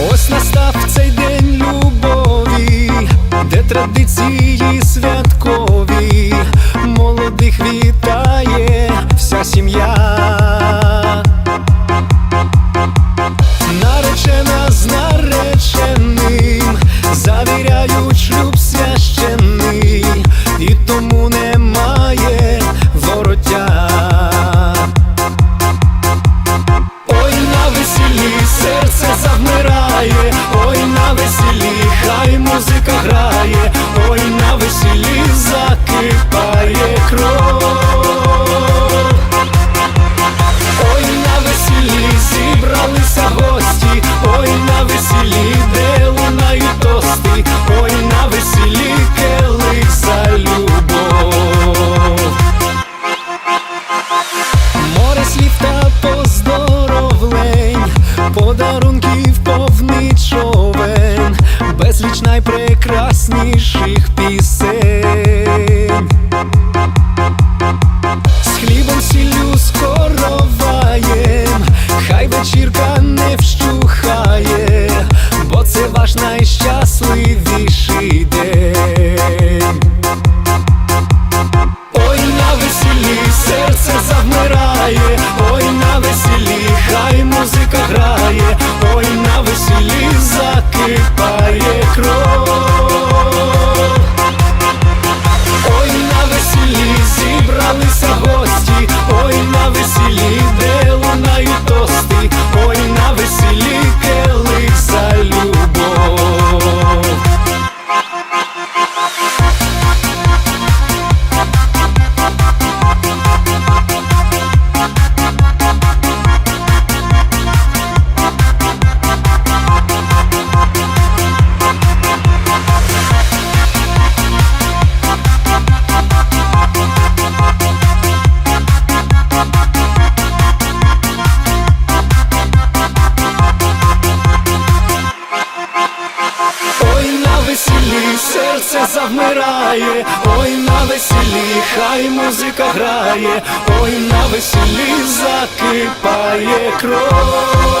Ось настав цей день любові, де традиції святкові, молодих вітає вся сім'я. Наречена з нареченим, завіряють шлюб священний, і тому немає вороття. Ой, на весіллі серце завмирає, ой, на весіллі хай музика грає, ой, на весіллі закипає кров. Ой, на весіллі зібралися гості, ой, на весіллі, де лунають тости, ой, на весіллі келих за любов. Море слів та поздоровлень, подарунків вечірка не вщухає, бо це ваш найщасливіший день. Ой, на весіллі серце завмирає, ой, на весіллі хай музика грає, ой, на весіллі закипає весіллі серце завмирає, ой, на весіллі хай музика грає, ой, на весіллі закипає кров.